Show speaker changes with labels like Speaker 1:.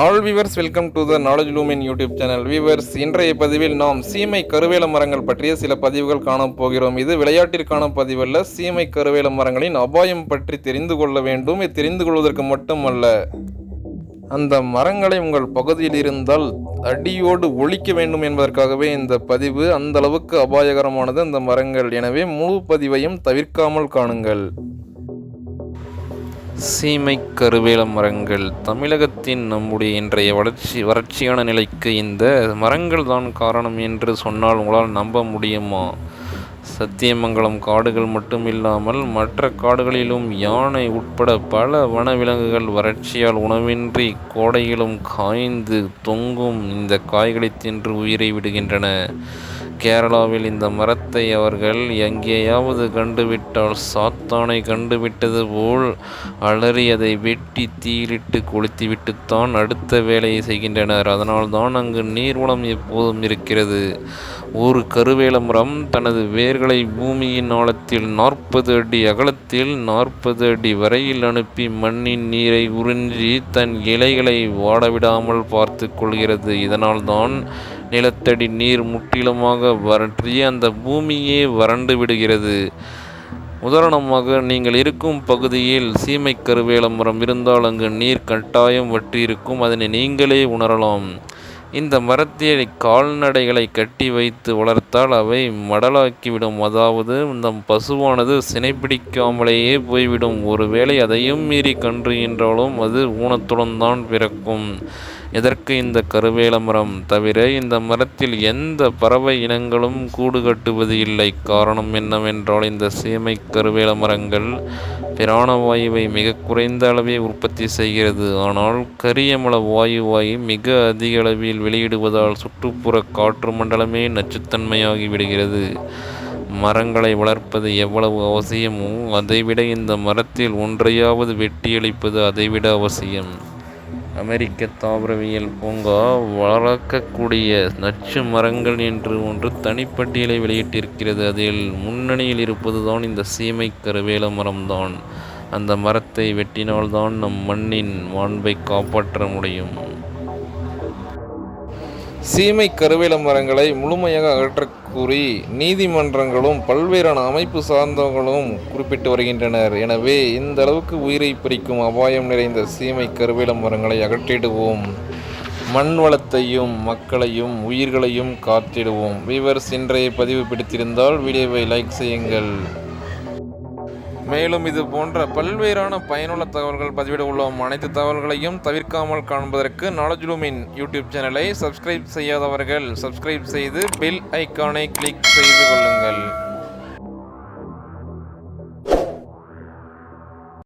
Speaker 1: All viewers welcome to the Knowledge Lumin YouTube channel viewers இன்றைய பதிவில் நாம் சீமை கருவேல மரங்கள் பற்றிய சில பதிவுகள் காணப் போகிறோம். இது விளையாட்டிற்கான பதிவல்ல. சீமை கருவேல மரங்களின் அபாயம் பற்றி தெரிந்து கொள்ள வேண்டும். இது தெரிந்து கொள்வதற்கு மட்டுமல்ல. அந்த மரங்களை உங்கள் பகுதியில் இருந்தால் அடியோடு ஒழிக்க வேண்டும் என்பதற்காகவே இந்த பதிவு அந்த அளவுக்கு அபாயகரமானது. அந்த மரங்கள். எனவே முழு பதிவையும் தவிர்க்காமல் காணுங்கள். சீமை கருவேல மரங்கள். தமிழகத்தின் நம்முடைய இன்றைய வளர்ச்சி வறட்சியான நிலைக்கு இந்த மரங்கள் தான் காரணம் என்று சொன்னால் உங்களால் நம்ப முடியுமா? சத்தியமங்கலம் காடுகள் மட்டும் இல்லாமல் மற்ற காடுகளிலும் யானை உட்பட பல வனவிலங்குகள் வறட்சியால் உணவின்றி கோடையிலும் காய்ந்து தொங்கும் இந்த காய்களை தின்று உயிரை விடுகின்றன. கேரளாவில் இந்த மரத்தை அவர்கள் எங்கேயாவது கண்டுவிட்டால் சாத்தானை கண்டுவிட்டது போல் அலறி அதை வெட்டி தீயிலிட்டு கொளுத்திவிட்டுத்தான் அடுத்த வேலையை செய்கின்றனர். அதனால்தான் அங்கு நீர்வளம் எப்போதும் இருக்கிறது. ஒரு கருவேல மரம் தனது வேர்களை பூமியின் ஆழத்தில் நாற்பது அடி அகலத்தில் நாற்பது அடி வரையில் அனுப்பி மண்ணின் நீரை உறிஞ்சி தன் இலைகளை வாடவிடாமல் பார்த்து கொள்கிறது. இதனால்தான் நிலத்தடி நீர் முற்றிலுமாக வறற்றி அந்த பூமியே வறண்டு விடுகிறது. உதாரணமாக நீங்கள் இருக்கும் பகுதியில் சீமை கருவேல மரம் இருந்தால் அங்கு நீர் கட்டாயம் வற்றியிருக்கும் அதனை நீங்களே உணரலாம். இந்த மரத்தை கால்நடைகளை கட்டி வைத்து வளர்த்தால் அவை மடலாக்கிவிடும். அதாவது இந்த பசுவானது சினைப்பிடிக்காமலேயே போய்விடும். ஒருவேளை அதையும் மீறி கன்று என்றாலும் அது ஊனத்துடன் தான் பிறக்கும். எதற்கு இந்த கருவேல மரம்? தவிர இந்த மரத்தில் எந்த பறவை இனங்களும் கூடு கட்டுவது இல்லை. காரணம் என்னவென்றால் இந்த சீமை கருவேல மரங்கள் பிராணவாயுவை மிக குறைந்த அளவே உற்பத்தி செய்கிறது. ஆனால் கரியமல வாயுவாய் மிக அதிக அளவில் வெளியிடுவதால் சுற்றுப்புற காற்று மண்டலமே நச்சுத்தன்மையாகி விடுகிறது. மரங்களை வளர்ப்பது எவ்வளவு அவசியமோ அதைவிட இந்த மரத்தில் ஒன்றையாவது வெட்டியளிப்பது அதைவிட அவசியம். அமெரிக்க தாவரவியல் பூங்கா வளர்க்கக்கூடிய நச்சு மரங்கள் என்று ஒன்று தனிப்பட்டியலை வெளியிட்டிருக்கிறது. அதில் முன்னணியில் இருப்பதுதான் இந்த சீமை கருவேல மரம்தான். அந்த மரத்தை வெட்டினால்தான் நம் மண்ணின் மாண்பை காப்பாற்ற முடியும். சீமை கருவேல மரங்களை முழுமையாக அகற்றக்கூறி நீதிமன்றங்களும் பல்வேறான அமைப்பு சார்ந்தவர்களும் குறிப்பிட்டு வருகின்றனர். எனவே இந்த அளவுக்கு உயிரை பறிக்கும் அபாயம் நிறைந்த சீமை கருவேல மரங்களை அகற்றிடுவோம். மண் வளத்தையும் மக்களையும் உயிர்களையும் காத்திடுவோம். வீவர்ஸ் இன்றைய பதிவு பிடித்திருந்தால் வீடியோவை லைக் செய்யுங்கள். மேலும் இது போன்ற பல்வேறான பயனுள்ள தகவல்கள் பதிவிட உள்ளோம் அனைத்து தகவல்களையும் தவிர்க்காமல் காண்பதற்கு நாலேஜ்லூமின் யூடியூப் சேனலை சப்ஸ்கிரைப் செய்யாதவர்கள் சப்ஸ்கிரைப் செய்து பெல் ஐக்கானை கிளிக் செய்து கொள்ளுங்கள்.